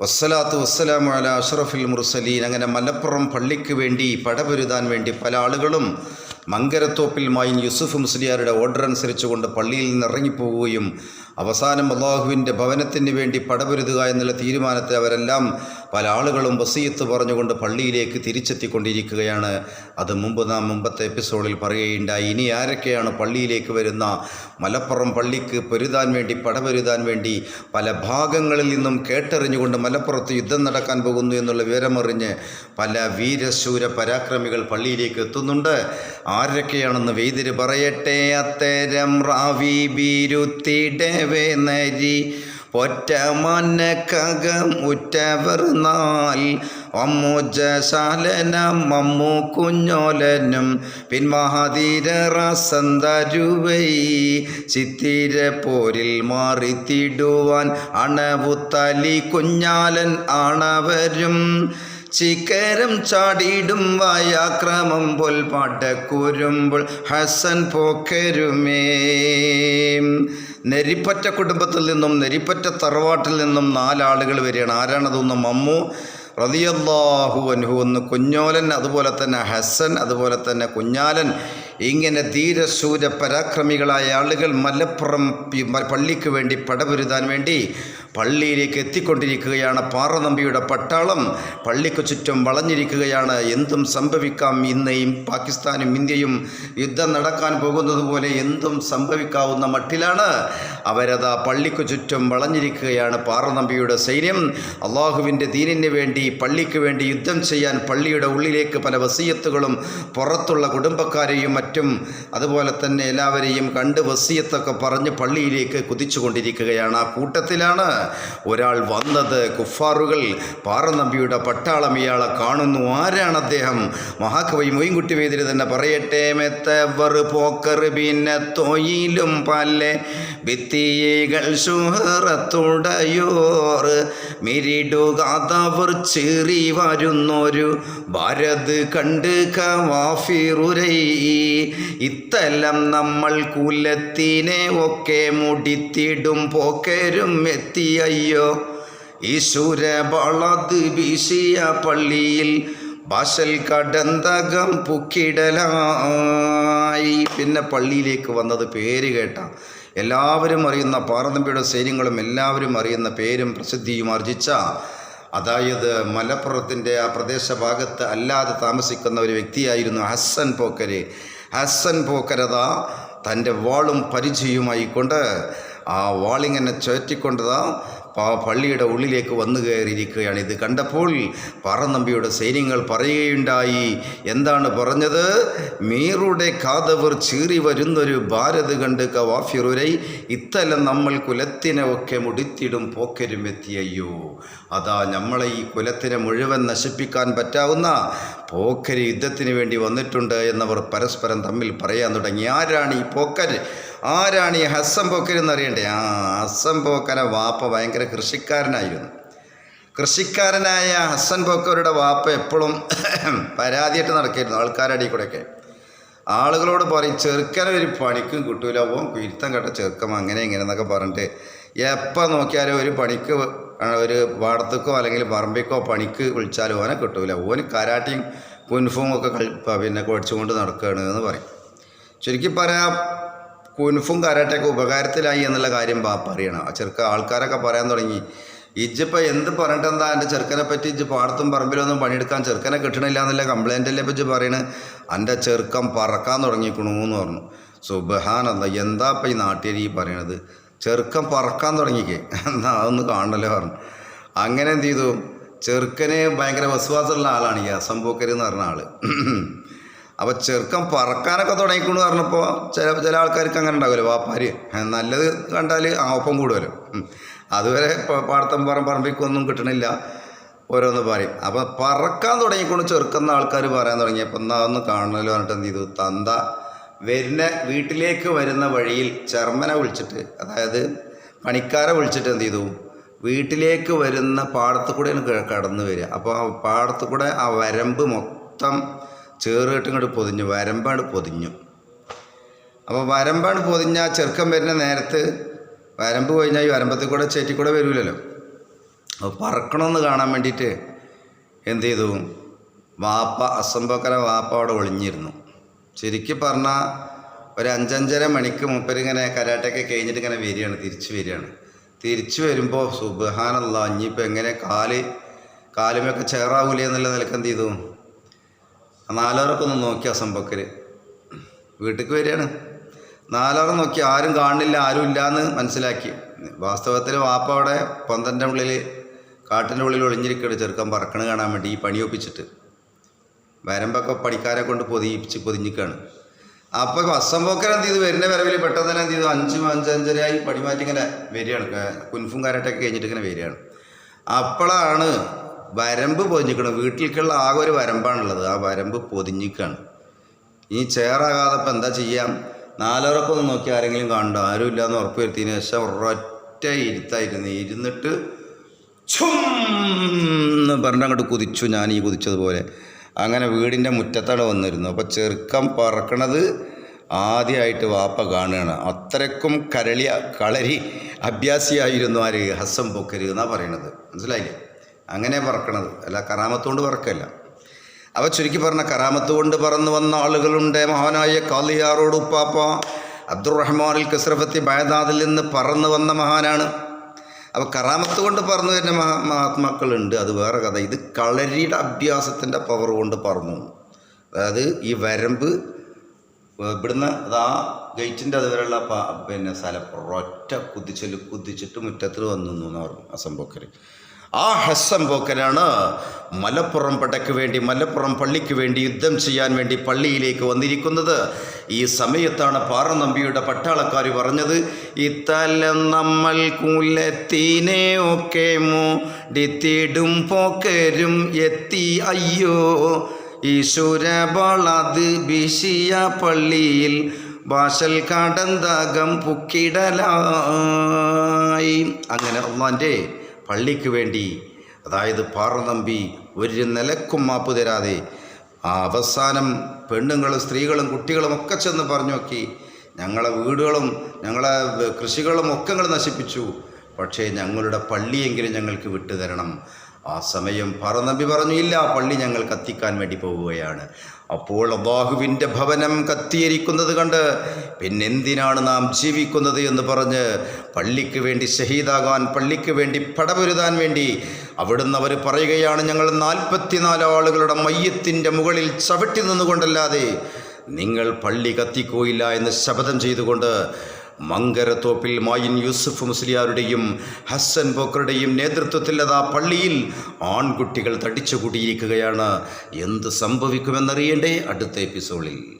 വസ്സലാത്തു വസ്സലാമു അല അഷറഫുൽ മുർസലീൻ. അങ്ങനെ മലപ്പുറം പള്ളിക്ക് വേണ്ടി പടപൊരുതാൻ വേണ്ടി പല ആളുകളും മങ്കരത്തോപ്പിൽ മായിൻ യൂസുഫ് മുസ്ലിയാരുടെ ഓർഡർ അനുസരിച്ചുകൊണ്ട് പള്ളിയിൽ നിന്ന് ഇറങ്ങിപ്പോവുകയും അവസാനം അള്ളാഹുവിന്റെ ഭവനത്തിന് വേണ്ടി പടപൊരുതുക എന്നുള്ള തീരുമാനത്തിൽ അവരെല്ലാം പല ആളുകളും വസീയത്ത് പറഞ്ഞുകൊണ്ട് പള്ളിയിലേക്ക് തിരിച്ചെത്തിക്കൊണ്ടിരിക്കുകയാണ്. അത് മുമ്പ് നാം മുമ്പത്തെ എപ്പിസോഡിൽ പറയുകയുണ്ടായി. ഇനി ആരൊക്കെയാണ് പള്ളിയിലേക്ക് വരുന്ന? മലപ്പുറം പള്ളിക്ക് പൊരുതാൻ വേണ്ടി പടപൊരുതാൻ വേണ്ടി പല ഭാഗങ്ങളിൽ നിന്നും കേട്ടറിഞ്ഞുകൊണ്ട് മലപ്പുറത്ത് യുദ്ധം നടക്കാൻ പോകുന്നു എന്നുള്ള വിവരമറിഞ്ഞ് പല വീരശൂര പരാക്രമികൾ പള്ളിയിലേക്ക് എത്തുന്നുണ്ട്. ആരൊക്കെയാണെന്ന് വെയ്തിര് പറയട്ടെ. അത്തരം റാവി ബീരുത്തിടവേ നരി ഒറ്റ മന്നക്കകം ഉറ്റവർ നാൽ. അമ്മുജശാലനം അമ്മു കുഞ്ഞോലനും പിൻമഹാതീര റസന്തരുവൈ. ചിത്തിര പോരിൽ മാറിത്തിടുവാൻ അണവുത്തലി കുഞ്ഞാലൻ ആണവരും. ചിക്കരം ചാടിയിടും വായാക്രമം പോൽ പാട്ടക്കുരുമ്പോൾ ഹസൻ പോക്കരുമേ. നെരിപ്പറ്റ കുടുംബത്തിൽ നിന്നും നെരിപ്പറ്റ തറവാട്ടിൽ നിന്നും നാലാളുകൾ വരികയാണ്. ആരാണതൊന്ന്? മമ്മു റതിയല്ലാഹു അൻഹു ഒന്ന് കുഞ്ഞോലൻ അതുപോലെ തന്നെ ഹസൻ അതുപോലെ തന്നെ കുഞ്ഞാലൻ. ഇങ്ങനെ ധീരശൂര പരാക്രമികളായ ആളുകൾ മലപ്പുറം പള്ളിക്ക് വേണ്ടി പടപൊരുതാൻ വേണ്ടി പള്ളിയിലേക്ക് എത്തിക്കൊണ്ടിരിക്കുകയാണ്. പാറനമ്പിയുടെ പട്ടാളം പള്ളിക്ക് ചുറ്റും വളഞ്ഞിരിക്കുകയാണ്. എന്തും സംഭവിക്കാം. ഇന്നയും പാകിസ്ഥാനും ഇന്ത്യയും യുദ്ധം നടക്കാൻ പോകുന്നത് പോലെ എന്തും സംഭവിക്കാവുന്ന മട്ടിലാണ്. അവരതാ പള്ളിക്ക് ചുറ്റും വളഞ്ഞിരിക്കുകയാണ് പാറനമ്പിയുടെ സൈന്യം. അള്ളാഹുവിന്റെ ദീനിന് വേണ്ടി പള്ളിക്ക് വേണ്ടി യുദ്ധം ചെയ്യാൻ പള്ളിയുടെ ഉള്ളിലേക്ക് പല വസീയത്തുകളും പുറത്തുള്ള കുടുംബക്കാരെയും മറ്റും അതുപോലെ തന്നെ എല്ലാവരെയും കണ്ട് വസീയത്തൊക്കെ പറഞ്ഞ് പള്ളിയിലേക്ക് കുതിച്ചുകൊണ്ടിരിക്കുകയാണ്. ആ കൂട്ടത്തിലാണ് ഒരാൾ വന്നത്. കുഫാറുകൾ പാറനമ്പിയുടെ പട്ടാളം ഇയാളെ കാണുന്നു. ആരാണ് അദ്ദേഹം? മഹാകവി മൊയ്ൻകുട്ടി വേദിരി തന്നെ പറയട്ടെ. മെത്തവർ പോക്കർ പിന്നെ തൊയിലും പല്ലെ ഭിത്തിയകൾ ശുഹറത്തുടയോർ മിരിടുകാതവർ ചേറി വരുന്നൊരു ഭാരത് കണ്ട് കവാഫിറുരൈ. ഇത്തലം നമ്മൾ കുലത്തിനെ ഒക്കെ മുടിത്തിടും പോക്കരും എത്തിയയ്യോ. ഈശ്വര വളത് വീശിയ പള്ളിയിൽ ബാശൽ കടന്തകം പുക്കിടലായി. പിന്നെ പള്ളിയിലേക്ക് വന്നത് പേര് കേട്ട എല്ലാവരും അറിയുന്ന പാറനമ്പിയുടെ സൈന്യങ്ങളും എല്ലാവരും അറിയുന്ന പേരും പ്രസിദ്ധിയും ആർജിച്ച അതായത് മലപ്പുറത്തിന്റെ ആ പ്രദേശഭാഗത്ത് അല്ലാതെ താമസിക്കുന്ന ഒരു വ്യക്തിയായിരുന്നു ഹസ്സൻ പോക്കര്. ഹസ്സൻ പോക്കരത തന്റെ വാളും പരിചയവുമായിക്കൊണ്ട് ആ വാളിങ്ങനെ ചുഴറ്റിക്കൊണ്ടതാ ആ പള്ളിയുടെ ഉള്ളിലേക്ക് വന്നു കയറിയിരിക്കുകയാണ്. ഇത് കണ്ടപ്പോൾ പാറനമ്പിയുടെ സൈന്യങ്ങൾ പറയുകയുണ്ടായി. എന്താണ് പറഞ്ഞത്? മീറുടെ കാതവർ ചീറി വരുന്നൊരു ഭാരത് കണ്ട് കവാഫിറുരൈ ഇത്തല നമ്മൾ കുലത്തിനെ ഒക്കെ മുടിത്തിടും പോക്കരും എത്തിയയ്യോ. അതാ നമ്മളെ ഈ കുലത്തിനെ മുഴുവൻ നശിപ്പിക്കാൻ പറ്റാവുന്ന പോക്കര് യുദ്ധത്തിന് വേണ്ടി വന്നിട്ടുണ്ട് എന്നവർ പരസ്പരം തമ്മിൽ പറയാൻ തുടങ്ങി. ആരാണ് ഈ പോക്കര്? ആരാണ് ഈ ഹസ്സം പോക്കരെന്ന് എന്നറിയണ്ടേ? ആ ഹസ്സം പോക്കര വാപ്പ ഭയങ്കര കൃഷിക്കാരനായിരുന്നു. കൃഷിക്കാരനായ ഹസ്സൻ പോക്കരുടെ വാപ്പ എപ്പോഴും പരാതിയായിട്ട് നടക്കായിരുന്നു ആൾക്കാരടി കൂടെയൊക്കെ ആളുകളോട് പറയും ചെറുക്കനെ ഒരു പണിക്കും കിട്ടൂല ഓൻ കുരുത്തം കെട്ട ചെറുക്കം അങ്ങനെ ഇങ്ങനെ എന്നൊക്കെ പറഞ്ഞിട്ട് എപ്പോൾ നോക്കിയാലും ഒരു പണിക്ക് ഒരു പാടത്തേക്കോ അല്ലെങ്കിൽ പറമ്പിക്കോ പണിക്ക് വിളിച്ചാലും ഓനെ കിട്ടൂല. ഓന് കരാട്ടിയും കുൻഫും ഒക്കെ പിന്നെ കുഴച്ചുകൊണ്ട് നടക്കുകയാണ് എന്ന് പറയും. ചുരുക്കി പറയാം കുൻഫും കരാട്ടയൊക്കെ ഉപകാരത്തിലായി എന്നുള്ള കാര്യം ബാപ്പ അറിയണം ആ ചെറുക്ക ആൾക്കാരൊക്കെ പറയാൻ തുടങ്ങി. ഇജ്ജിപ്പോൾ എന്ത് പറഞ്ഞിട്ടെന്താ എന്റെ ചെറുക്കനെ പറ്റി ഇജ്ജ് പാടത്തും പറമ്പിലൊന്നും പണിയെടുക്കാൻ ചെറുക്കനെ കിട്ടണില്ല എന്നുള്ള കംപ്ലൈന്റ് അല്ലേ ഇജ്ജ് പറയണ്? എന്റെ ചെറുക്കം പറക്കാൻ തുടങ്ങിക്കണു എന്ന് പറഞ്ഞു. സുബഹാനന്ദ എന്താ ഇപ്പം ഈ നാട്ടുകാരി ഈ പറയണത്? ചെറുക്കം പറക്കാൻ തുടങ്ങിക്കേ. എന്നാ അതൊന്ന് കാണണല്ലോ പറഞ്ഞു. അങ്ങനെ എന്ത് ചെയ്തു? ചെറുക്കന് ഭയങ്കര വിശ്വാസമുള്ള ആളാണ് ഈ അസംഭവക്കര് എന്ന് പറഞ്ഞ ആൾ. അപ്പോൾ ചെറുക്കൻ പറക്കാനൊക്കെ തുടങ്ങിക്കൊണ്ട് പറഞ്ഞപ്പോൾ ചില ചില ആൾക്കാർക്ക് അങ്ങനെ ഉണ്ടാവില്ല വാപ്പാര് നല്ലത് കണ്ടാൽ ആ ഒപ്പം കൂടുമല്ലോ അതുവരെ പാടത്തം പറ പറമ്പിക്കൊന്നും കിട്ടണില്ല. ഓരോന്ന് പറയും. അപ്പോൾ പറക്കാൻ തുടങ്ങിക്കൊണ്ട് ചെറുക്കുന്ന ആൾക്കാർ പറയാൻ തുടങ്ങിയപ്പോൾ എന്നാ ഒന്ന് കാണണമല്ലോ പറഞ്ഞിട്ട് എന്ത് ചെയ്തു? തന്ത വരുന്ന വീട്ടിലേക്ക് വരുന്ന വഴിയിൽ ചർമ്മനെ വിളിച്ചിട്ട് അതായത് പണിക്കാരെ വിളിച്ചിട്ട് എന്ത് ചെയ്തു? വീട്ടിലേക്ക് വരുന്ന പാടത്ത് കൂടെയാണ് കടന്നു വരിക. അപ്പോൾ ആ പാടത്ത് കൂടെ ആ വരമ്പ് മൊത്തം ചേറുകെട്ട് ഇങ്ങോട്ട് പൊതിഞ്ഞു വരമ്പാണ് പൊതിഞ്ഞു. അപ്പോൾ വരമ്പാണ് പൊതിഞ്ഞ ആ ചെറുക്കൻ വരുന്ന നേരത്ത് വരമ്പ് കഴിഞ്ഞാൽ ഈ വരമ്പത്തിൽ കൂടെ ചേറ്റി കൂടെ വരൂലല്ലോ. അപ്പോൾ പറക്കണമെന്ന് കാണാൻ വേണ്ടിയിട്ട് എന്ത് ചെയ്തു? വാപ്പ അസംബക്കര വാപ്പ അവിടെ ഒളിഞ്ഞിരുന്നു. ശരിക്കും പറഞ്ഞാൽ ഒരു അഞ്ചഞ്ചര മണിക്ക് മൂപ്പരിങ്ങനെ കരാട്ടൊക്കെ കഴിഞ്ഞിട്ട് ഇങ്ങനെ വരികയാണ് തിരിച്ചു വരികയാണ്. തിരിച്ചു വരുമ്പോൾ സുബഹാനല്ല ഇനിയിപ്പോൾ എങ്ങനെ കാൽ കാലുമൊക്കെ ചേറാവൂലേ എന്നുള്ള നിലയ്ക്ക് എന്ത് ചെയ്തു? നാലാറൊക്കെ ഒന്ന് നോക്കി അസംബക്കർ വീട്ടിലേക്ക് വരികയാണ്. നാലാറ് നോക്കി ആരും കാണില്ല ആരും ഇല്ലയെന്ന് മനസ്സിലാക്കി. വാസ്തവത്തിൽ വാപ്പ അവിടെ പന്ത്രണ്ടിന്റെ ഉള്ളിൽ കാട്ടിന്റെ ഉള്ളിൽ ഒളിഞ്ഞിരിക്കുകയാണ് ചെറുക്കൻ പറക്കണ് കാണാൻ വേണ്ടി ഈ പണി ഒപ്പിച്ചിട്ട്. വരമ്പൊക്കെ പണിക്കാരെ കൊണ്ട് പൊതിയിപ്പിച്ച് പൊതിഞ്ഞിക്കാണ്. അപ്പോൾ അസംഭവക്കൻ എന്ത് ചെയ്തു? വരുന്ന വരവിൽ പെട്ടെന്ന് തന്നെ എന്ത് ചെയ്തു? അഞ്ചും അഞ്ചഞ്ചരയായി പണിമാറ്റി ഇങ്ങനെ വരികയാണ്. കുൻഫും കാരട്ടൊക്കെ കഴിഞ്ഞിട്ട് ഇങ്ങനെ വരികയാണ്. അപ്പോഴാണ് വരമ്പ് പൊതിഞ്ഞിക്കണം വീട്ടിലേക്കുള്ള ആകെ ഒരു വരമ്പാണുള്ളത്. ആ വരമ്പ് പൊതിഞ്ഞിക്കാണ് ഇനി ചേറാകാതെ ഇപ്പം എന്താ ചെയ്യാം? നാലുറക്കം ഒന്ന് നോക്കി ആരെങ്കിലും കാണണ്ട ആരും ഇല്ലാന്ന് ഉറപ്പ് വരുത്തിയതിന് ശേഷം ഒരൊറ്റ ഇരുത്തായിരുന്നു. ഇരുന്നിട്ട് ചും പറഞ്ഞ അങ്ങോട്ട് കുതിച്ചു. ഞാൻ ഈ കുതിച്ചതുപോലെ. അങ്ങനെ വീടിന്റെ മുറ്റത്താണ് വന്നിരുന്നു അപ്പോൾ ചെറുക്കം പറക്കണത് ആദ്യമായിട്ട് വാപ്പ കാണുകയാണ്. അത്രയ്ക്കും കരളിയ കളരി അഭ്യാസിയായിരുന്നു ആര് ഹസം പൊക്കരുതെന്നാണ് പറയണത്. മനസ്സിലായില്ലേ? അങ്ങനെ പറക്കണത്. അല്ല കറാമത്തുകൊണ്ട് പറക്കല്ല. അവ ചുരുക്കി പറഞ്ഞ കറാമത്ത് കൊണ്ട് പറന്നു വന്ന ആളുകളുണ്ട്. മഹാനായ കാളിയാറോട് ഉപ്പാപ്പ അബ്ദുറഹ്മാനിൽ കസ്രഫത്തി ബയദാദിൽ നിന്ന് പറന്നു വന്ന മഹാനാണ്. അപ്പോൾ കറാമത്ത് കൊണ്ട് പറന്നു വരുന്ന മഹാ മഹാത്മാക്കളുണ്ട്. അത് വേറെ കഥ. ഇത് കളരിയുടെ അഭ്യാസത്തിന്റെ പവർ കൊണ്ട് പറന്നു. അതായത് ഈ വരമ്പ് ഇവിടുന്ന് അത് ആ ഗേറ്റിന്റെ അതുവരെയുള്ള പിന്നെ സ്ഥലം. ഒറ്റ കുതിച്ചൽ കുതിച്ചിട്ട് മുറ്റത്തിൽ വന്നു എന്ന് പറഞ്ഞു അസംബോക്കർ ആ ഹസ്സം പോക്കനാണ് മലപ്പുറം പടയ്ക്ക് വേണ്ടി മലപ്പുറം പള്ളിക്ക് വേണ്ടി യുദ്ധം ചെയ്യാൻ വേണ്ടി പള്ളിയിലേക്ക് വന്നിരിക്കുന്നത്. ഈ സമയത്താണ് പാറനമ്പിയുടെ പട്ടാളക്കാർ പറഞ്ഞത് ഇത്തല നമ്മൾ കുലത്തീനെ ഒക്കെ മൂടിത്തിടും പോക്കരും എത്തി അയ്യോ ഈശ്വരബളത് ബിശിയ പള്ളിയിൽ വാശൽ കടന്തകം പുക്കിടലായി. അങ്ങനെ അള്ളാന്റെ പള്ളിക്ക് വേണ്ടി അതായത് പാറനമ്പി ഒരു നിലക്കും മാപ്പ് തരാതെ ആ അവസാനം പെണ്ണുങ്ങളും സ്ത്രീകളും കുട്ടികളും ഒക്കെ ചെന്ന് പറഞ്ഞു നോക്കി. ഞങ്ങളെ വീടുകളും ഞങ്ങളെ കൃഷികളും ഒക്കെ ഞങ്ങൾ നശിപ്പിച്ചു. പക്ഷേ ഞങ്ങളുടെ പള്ളിയെങ്കിലും ഞങ്ങൾക്ക് വിട്ടുതരണം. ആ സമയം പറനബി പറഞ്ഞു ഇല്ല പള്ളി ഞങ്ങൾ കത്തിക്കാൻ വേണ്ടി പോവുകയാണ്. അപ്പോൾ അള്ളാഹുവിന്റെ ഭവനം കത്തിയിരിക്കുന്നത് കണ്ട് പിന്നെന്തിനാണ് നാം ജീവിക്കുന്നത് എന്ന് പറഞ്ഞ് പള്ളിക്ക് വേണ്ടി ഷഹീദാകാൻ പള്ളിക്ക് വേണ്ടി പടപൊരുതാൻ വേണ്ടി അവിടുന്ന് അവർ പറയുകയാണ് ഞങ്ങൾ നാൽപ്പത്തിനാല് ആളുകളുടെ മയ്യത്തിന്റെ മുകളിൽ ചവിട്ടി നിന്നുകൊണ്ടല്ലാതെ നിങ്ങൾ പള്ളി കത്തിക്കോയില്ല എന്ന് ശപഥം ചെയ്തുകൊണ്ട് മങ്കരത്തോപ്പിൽ മായിൻ യൂസുഫ് മുസ്ലിയാരുടെയും ഹസ്സൻ ബോക്കറുടെയും നേതൃത്വത്തിൽ ആ പള്ളിയിൽ ആൺകുട്ടികൾ തടിച്ചുകൂടിയിരിക്കുകയാണ്. എന്ത് സംഭവിക്കുമെന്നറിയേണ്ടേ? അടുത്ത എപ്പിസോഡിൽ.